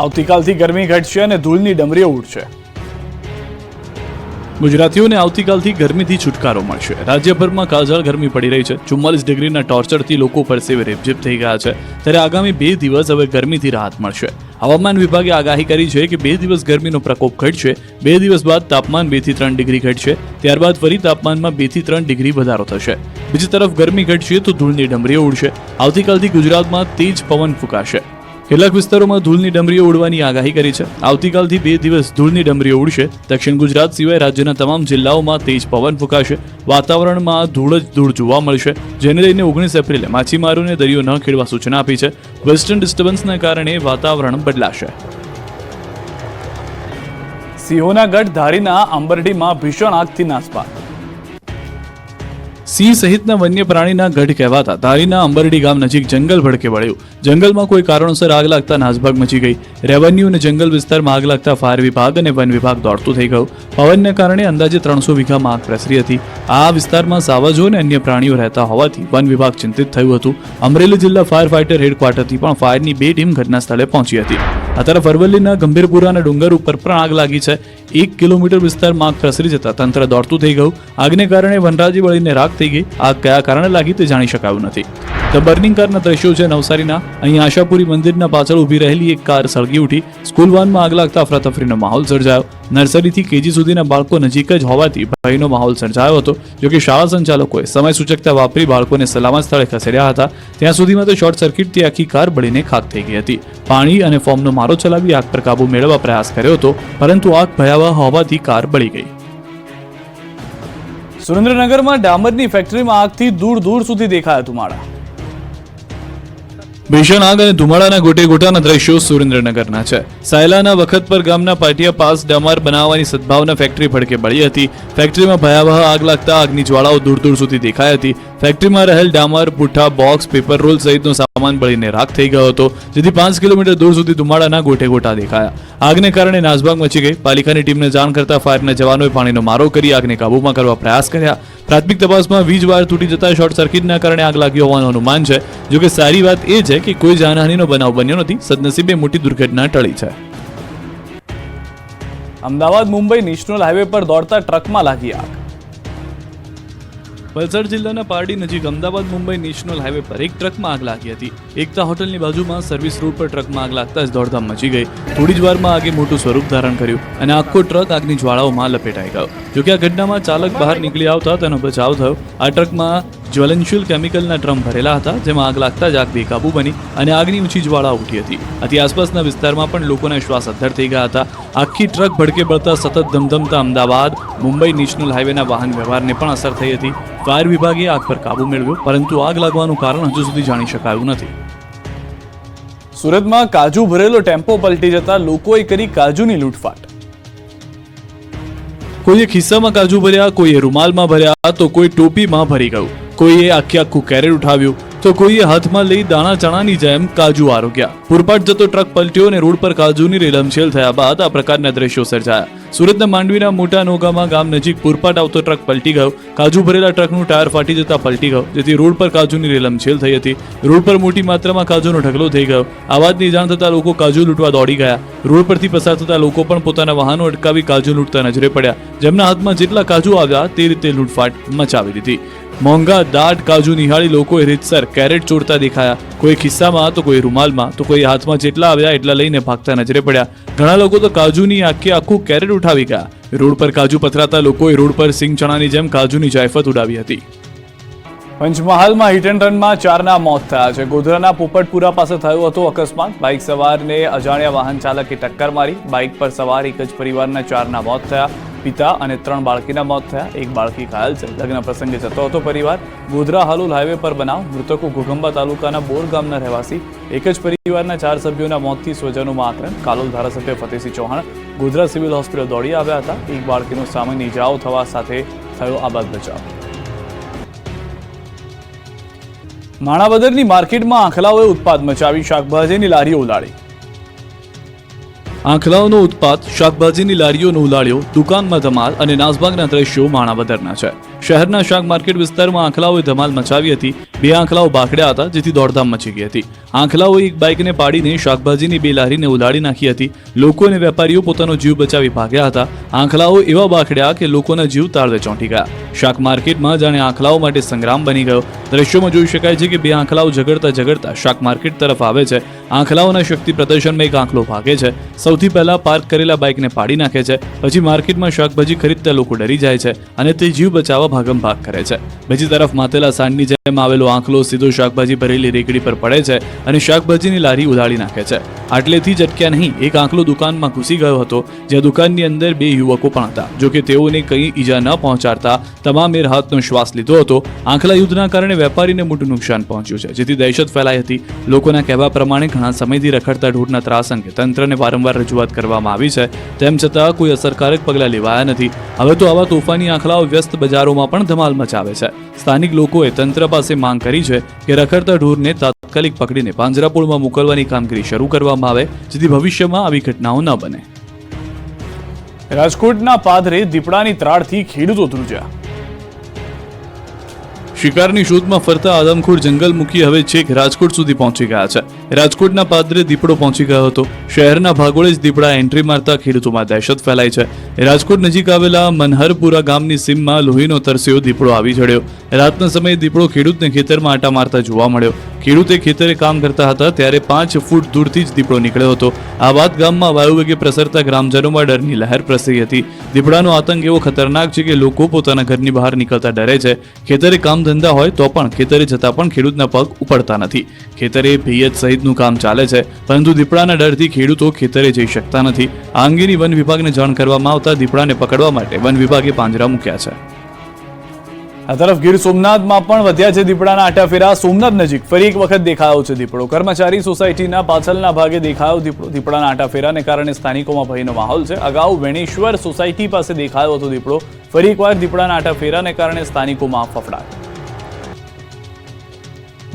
આવતીકાલથી ગરમી ઘટશે અને ધૂળની ડમરીઓ ઉડશે. ગુજરાતીઓને આવતીકાલથી ગરમીથી છુટકારો મળશે. રાજ્યભરમાં કાળઝાળ ગરમી પડી રહી છે. ચુમ્માલીસ ડિગ્રીના ટોર્ચરથી લોકો પરસેવે રેપઝેપ થઈ ગયા છે. ત્યારે આગામી બે દિવસ હવે ગરમીથી રાહત મળશે. હવામાન વિભાગે આગાહી કરી છે કે બે દિવસ ગરમીનો પ્રકોપ ઘટશે. બે દિવસ બાદ તાપમાન બેથી ત્રણ ડિગ્રી ઘટશે. ત્યારબાદ ફરી તાપમાનમાં બેથી ત્રણ ડિગ્રી વધારો થશે. બીજી તરફ ગરમી ઘટશે તો ધૂળની ડમરીઓ ઉડશે. આવતીકાલથી ગુજરાતમાં તેજ પવન ફૂંકાશે. કેટલાક વિસ્તારોમાં ધૂળની ડમરીઓ ઉડવાની આગાહી કરી છે. આવતીકાલથી બે દિવસ ધૂળની ડમરીઓ ઉડશે. દક્ષિણ ગુજરાત સિવાય રાજ્યના તમામ જિલ્લાઓમાં તેજ પવન ફૂંકાશે. વાતાવરણમાં ધૂળ જ ધૂળ જોવા મળશે. જેને લઈને ઓગણીસ એપ્રિલે માછીમારોને દરિયો ન ખેડવા સૂચના આપી છે. વેસ્ટર્ન ડિસ્ટર્બન્સના કારણે વાતાવરણ બદલાશે. સિંહોના ગઢ ધારીના અંબરડીમાં ભીષણ આગથી નાસભાગ સિંહ સહિતના વન્ય પ્રાણીના ગઢ કહેવાતા. ધારીના અંબરડી ગામ નજીક જંગલ ભડકે વળ્યું. જંગલમાં કોઈ કારણોસર આગ લાગતા નાસભાગ મચી ગઈ. રેવન્યુ અને જંગલ વિસ્તારમાં આગ લાગતા ફાયર વિભાગ અને વન વિભાગ દોડતું થઈ ગયું. પવનને કારણે અંદાજે ત્રણસો વીઘામાં આગ પ્રસરી હતી. આ વિસ્તારમાં સાવજો અને અન્ય પ્રાણીઓ રહેતા હોવાથી વન વિભાગ ચિંતિત થયું હતું. અમરેલી જિલ્લા ફાયર ફાઇટર હેડક્વાર્ટરથી પણ ફાયરની બે ટીમ ઘટના સ્થળે પહોંચી હતી. આ તરફ અરવલ્લીના અને ડુંગર ઉપર પણ આગ લાગી છે. એક કિલોમીટર વિસ્તારમાં આગ પ્રસરી જતા તંત્ર દોડતું થઈ ગયું. આગને કારણે વનરાજી બળીને રાખ થઈ ગઈ. આગ કયા કારણે લાગી તે જાણી શકાયું નથી. ધ બર્નિંગ કારના દ્રશ્યો છે નવસારીના. અહીં આશાપુરી મંદિરના પાછળ ઊભી રહેલી એક કાર સળગી ઉઠી. સ્કૂલ વાનમાં આગ લાગતા અફરાતફરીનો માહોલ સર્જાયો. નર્સરીથી કેજી સુધીના બાળકો નજીક જ હોવાથી ભયનો માહોલ સર્જાયો હતો જોકે શાળા સંચાલકોએ સમય સૂચકતા વાપરી બાળકોને સલામત સ્થળે ખસેડ્યા હતા. ત્યાં સુધીમાં તો શોર્ટ સર્કિટથી આખી કાર બળીને ખાક થઈ ગઈ હતી. પાણી અને ફોર્મનો મારો ચલાવી આગ પર કાબુ મેળવવા પ્રયાસ કર્યો હતો, પરંતુ આગ ભયાવહ હોવાથી કાર બળી ગઈ. સુરેન્દ્રનગરમાં ડામરની ફેક્ટરીમાં આગથી દૂર દૂર સુધી દેખાયા ધુમાડા. ભીષણ આગ અને ધુમાડાના ગોટે ગોટાના દ્રશ્યો સુરેન્દ્રનગરના છે. સાયલાના વખત પર ગામના પાટિયા પાસ ડામર બનાવવાની સદભાવના ફેક્ટરી ભડકે બળી હતી. ફેક્ટરીમાં ભયાવહ આગ લાગતા આગની જ્વાળાઓ દૂર દૂર સુધી દેખાઈ હતી. ફેક્ટરીમાં રહેલ ડામર, પુઠ્ઠા, બોક્સ, પેપર, રોલ સહિતનો સામાન બળીને રાખ થઈ ગયો હતો, જેથી પાંચ કિલોમીટર દૂર સુધી ધુમાડાના ગોટે ગોટા દેખાયા. આગને કારણે નાસભાગ મચી ગઈ. પાલિકાની ટીમને જાણ કરતા ફાયરના જવાનોએ પાણીનો મારો કરી આગને કાબૂમાં કરવા પ્રયાસ કર્યા. પ્રાથમિક તપાસમાં વીજ વાયર તૂટી જતા શોર્ટ સર્કિટના કારણે આગ લાગી હોવાનું અનુમાન છે. જોકે સારી વાત એ છે કે કોઈ જાનહાનીનો બનાવ બન્યો નથી. સદનસીબે મોટી દુર્ઘટના ટળી છે. અમદાવાદ મુંબઈ નેશનલ હાઈવે પર દોડતા ટ્રકમાં લાગી આગ. વલસાડ જિલ્લાના પારડી નજીક અમદાવાદ મુંબઈ નેશનલ હાઈવે પર એક ટ્રકમાં આગ લાગી હતી. એકતા હોટલની બાજુમાં સર્વિસ રોડ પર ટ્રકમાં આગ લાગતા જ દોડધામ મચી ગઈ. થોડી જ વારમાં આગે મોટું સ્વરૂપ ધારણ કર્યું અને આખો ટ્રક આગની જ્વાળાઓમાં લપેટાઈ ગયો. જોકે આ ઘટનામાં ચાલક બહાર નીકળી આવતા તેનો બચાવ થયો. આ ટ્રકમાં જ્વલનશીલ કેમિકલના ડ્રમ ભરેલા હતા, જેમાં આગ લાગતા જ આગ બેકાબુ બની અને આગની ઊંચી જ્વાળા ઉઠી હતી. આથી આસપાસના વિસ્તારમાં પણ લોકોના શ્વાસ અદ્ધર થઈ ગયા હતા. આખી ટ્રક ભડકે બળતા સતત ધમધમતા અમદાવાદ, મુંબઈ નેશનલ હાઈવેના વાહન વ્યવહારને પણ અસર થઈ હતી. ફાયર વિભાગે આગ પર કાબુ મેળવ્યો, પરંતુ આગ લાગવાનું કારણ હજુ સુધી જાણી શકાયું નથી. સુરતમાં કાજુ ભરેલો ટેમ્પો પલટી જતા લોકોએ કરી કાજુની લૂંટફાટ. કોઈએ ખિસ્સામાં કાજુ ભર્યા, કોઈએ રૂમાલમાં ભર્યા, તો કોઈ ટોપીમાં ભરી ગયું. કોઈએ આખે આખું કેરેટ ઉઠાવ્યું તો કોઈએ હાથમાં લઈ દાણા ચણાની જેમ કાજુ આરોગ્યા. પૂરપાટ જતો ટ્રક પલટ્યો અને રોડ પર કાજુની રેલમછેલ થયા બાદ આ પ્રકારના દ્રશ્યો સર્જાયા. સુરતના માંડવીના મોટા નોગામાં ગામ નજીક પૂરપાટ આવતો ટ્રક પલટી ગયો. કાજુ ભરેલા ટ્રકનું ટાયર ફાટી જતા પલટી ગયો, જેથી રોડ પર કાજુની રેલમછેલ થઈ હતી. રોડ પર મોટી માત્રામાં કાજુનો ઢગલો થઈ ગયો. આ વાતની જાણ થતાં લોકો કાજુ લૂંટવા દોડી ગયા. રોડ પરથી પસાર થતા લોકો પણ પોતાના વાહનો અટકાવી કાજુ લૂંટતા નજરે પડ્યા. જેમના હાથમાં જેટલા કાજુ આવ્યા, તે રીતે લૂંટફાટ મચાવી દીધી. મોંઘા દાટ કાજુ નિહાળી લોકોએ રીતસર કેરેટ ચોરતા દેખાયા. કોઈ ખિસ્સામાં તો કોઈ રૂમાલમાં. તો કોઈ હાથમાં જેટલા આવ્યા એટલા લઈને ભાગતા નજરે પડ્યા. ઘણા લોકો તો કાજુની આખી આખું કેરેટ ઉઠાવી ગયા. રોડ પર કાજુ પથરાતા લોકોએ રોડ પર સિંગ ચણાની જેમ કાજુની જાયફત ઉડાવી હતી. પંચમહાલમાં હિટ એન્ડ રનમાં ચારના મોત થયા છે. ગોધરાના પોપટપુરા પાસે થયો હતો અકસ્માત. બાઇક સવારને અજાણ્યા વાહન ચાલકે ટક્કર મારી. બાઇક પર સવાર એક જ પરિવારના ચારના મોત થયા. પિતા અને ત્રણ બાળકીના મોત થયા. એક બાળકી ઘાયલ છે. લગ્ન પ્રસંગે જતો હતો પરિવાર. ગોધરા હાલોલ હાઈવે પર બનાવ. મૃતકો ઘોઘંબા તાલુકાના બોર ગામના રહેવાસી. એક જ પરિવારના ચાર સભ્યોના મોતથી સ્વજનોમાં આક્રમ કાલોલ ધારાસભ્ય ફતેહસિંહ ચૌહાણ ગોધરા સિવિલ હોસ્પિટલ દોડી આવ્યા હતા. એક બાળકીનો સામાન્ય ઇજાઓ થવા સાથે થયો આબાદ બચાવ. માણાવદરની માર્કેટમાં આંખલાઓએ ઉત્પાદ મચાવી શાકભાજીની લારીઓ ઉલાડી આંખલાઓનો ઉત્પાદ શાકભાજીની લારીઓનો ઉલાળ્યો, દુકાનમાં ધમાલ અને નાસભાગના દ્રશ્યો માણાવદરના છે. શહેરના શાક માર્કેટ વિસ્તારમાં આંખલાઓએ ધમાલ મચાવી હતી. બે આંખલાઓ બાકડ્યા હતા, જેથી દોડધામ મચી ગઈ હતી. આંખલાઓએ એક બાઇકને પાડીને શાકભાજીની બે લારીને ઉલાડી નાખી હતી. લોકો અને વેપારીઓ પોતાનો જીવ બચાવી ભાગ્યા હતા. આંખલાઓ એવા બાકડ્યા કે લોકોના જીવ તાળવે ચોંટી ગયા. શાક માર્કેટમાં જાણે આંખલાઓ માટે સંગ્રામ બની ગયો. દ્રશ્યોમાં જોઈ શકાય છે કે બે આંખલાઓ ઝઘડતા ઝઘડતા શાક માર્કેટ તરફ આવે છે. આંખલાઓના શક્તિ પ્રદર્શનમાં એક આંખલો ભાગે છે. સૌથી પહેલાં પાર્ક કરેલા બાઇકને પાડી નાખે છે. પછી માર્કેટમાં શાકભાજી ખરીદતા લોકો ડરી જાય છે અને તે જીવ બચાવવા ભાગમ ભાગ કરે છે. બીજી તરફ માતેલા સાંડની જેમ આવેલો આંખલો સીધો શાકભાજી ભરેલી રેકડી પર પડે છે અને શાકભાજીની લારી ઉડાડી નાખે છે. આટલેથી જ અટક્યા નહીં, એક આંખલો દુકાનમાં ઘૂસી ગયો હતો, જ્યાં દુકાનની અંદર બે યુવકો પણ હતા. જો કે તેઓને કંઈ ઈજા ન પહોંચાડતા તમામે રાહતનો શ્વાસ લીધો હતો. આંખલા યુદ્ધના કારણે વેપારીને મોટું નુકસાન પહોંચ્યું છે, જેથી દહેશત ફેલાઈ હતી. લોકોના કહેવા પ્રમાણે ઘણા સમયથી રખડતા ઢોરના ત્રાસ અંગે તંત્રને વારંવાર રજૂઆત કરવામાં આવી છે. તેમ છતાં કોઈ અસરકારક પગલાં લેવાયા નથી. હવે તો આવા તોફાની આંખલાઓ વ્યસ્ત બજારોમાં પણ ધમાલ મચાવે છે. સ્થાનિક લોકોએ તંત્ર પાસે માંગ કરી છે કે રખડતા ઢોરને તાત્કાલિક પકડીને પાંજરાપોળમાં મોકલવાની કામગીરી શરૂ કરવામાં આવે, જેથી ભવિષ્યમાં આવી ઘટનાઓ ન બને. રાજકોટના પાદરે દીપડાની ત્રાળથી ખેડૂતો ધ્રુજ્યા. શિકારની શોધમાં ફરતા આદમખોર મૂકી હવે છેક રાજકોટ સુધી પહોંચી ગયા છે. રાજકોટના પાદરે દીપડો પહોંચી ગયો હતો. શહેરના ભાગોળે જ દીપડા એન્ટ્રી મારતા ખેડૂતોમાં દહેશત ફેલાઈ છે. રાજકોટ નજીક આવેલા મનહરપુરા ગામની સીમમાં લોહીનો તરસ્યો દીપડો આવી ચડ્યો. રાતના સમયે દીપડો ખેડૂતને ખેતરમાં આટા મારતા જોવા મળ્યો. ખેડૂતે ખેતરે કામ કરતા હતા ત્યારે પાંચ ફૂટ દૂરથી જ દીપડો નીકળ્યો હતો. આ વાત ગામમાં વાયુવેગે પ્રસરતા ગ્રામજનોમાં ડરની લહેર પ્રસરી હતી. દીપડાનો આતંક એવો ખતરનાક છે કે લોકો પોતાના ઘરની બહાર નીકળતા ડરે છે. ખેતરે કામ ધંધા હોય તો પણ ખેતરે જતા પણ ખેડૂતના પગ ઉપડતા નથી. ખેતરે ભેયત સહિતનું કામ ચાલે છે, પરંતુ દીપડાના ડરથી ખેડૂતો ખેતરે જઈ શકતા નથી. આ અંગેની વન વિભાગને જાણ કરવામાં આવતા દીપડાને પકડવા માટે વન વિભાગે પાંજરા મૂક્યા છે. આ તરફ ગીર સોમનાથમાં પણ વધ્યા છે દીપડાના આટાફેરા. સોમનાથ નજીક ફરી એક વખત દેખાયો છે દીપડો. કર્મચારી સોસાયટીના પાછળના ભાગે દેખાયો દીપડો દીપડાના આટાફેરાને કારણે સ્થાનિકોમાં ભયનો માહોલ છે. અગાઉ વેણેશ્વર સોસાયટી પાસે દેખાયો હતો દીપડો. ફરી એકવાર દીપડાના આટાફેરાને કારણે સ્થાનિકોમાં ફફડાટ.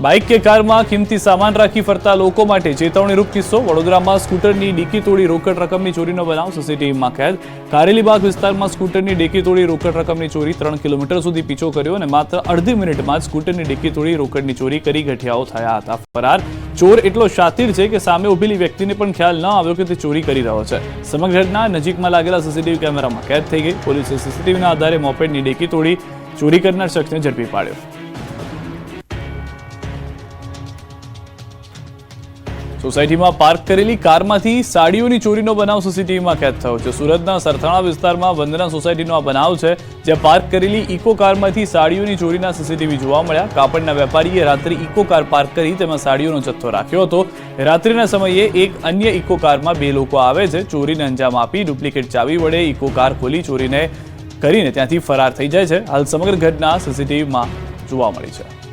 બાઇક કે કારમાં કિંમતી સામાન રાખી ફરતા લોકો માટે ચેતવણીરૂપ કિસ્સો. વડોદરામાં સ્કૂટરની ડીકી તોડી રોકડ રકમની ચોરીનો બનાવ. સીસીટીવીમાં કેદ. કારેલીબાગ વિસ્તારમાં સ્કૂટરની ડીકી તોડી રોકડ રકમની ચોરી ત્રણ કિલોમીટર સુધી પીછો કર્યો અને માત્ર અડધી મિનિટમાં જ સ્કૂટરની ડીકી તોડી રોકડની ચોરી કરી ગઠિયાઓ થયા હતા. ફરાર. ચોર એટલો શાતિર છે કે સામે ઉભેલી વ્યક્તિને પણ ખ્યાલ ન આવ્યો કે તે ચોરી કરી રહ્યો છે. સમગ્ર ઘટના નજીકમાં લાગેલા સીસીટીવી કેમેરામાં કેદ થઈ ગઈ. પોલીસે સીસીટીવીના આધારે મોપેડની ડેકી તોડી ચોરી કરનાર શખ્સને ઝડપી પાડ્યો. સોસાયટીમાં પાર્ક કરેલી કારમાંથી સાડીઓની ચોરીનો બનાવ સીસીટીવીમાં કેદ થયો છે. સુરતના સરથાણા વિસ્તારમાં વંદના સોસાયટીનો આ બનાવ છે, જ્યાં પાર્ક કરેલી ઇકો કારમાંથી સાડીઓની ચોરીના સીસીટીવી જોવા મળ્યા. કાપડના વેપારીએ રાત્રે ઇકો કાર પાર્ક કરી તેમાં સાડીઓનો જથ્થો રાખ્યો હતો. રાત્રિના સમયે એક અન્ય ઇકો કારમાં બે લોકો આવે છે. ચોરીને અંજામ આપી ડુપ્લિકેટ ચાવી વડે ઇકો કાર ખોલી ચોરીને કરીને ત્યાંથી ફરાર થઈ જાય છે. હાલ સમગ્ર ઘટના સીસીટીવીમાં જોવા મળી છે.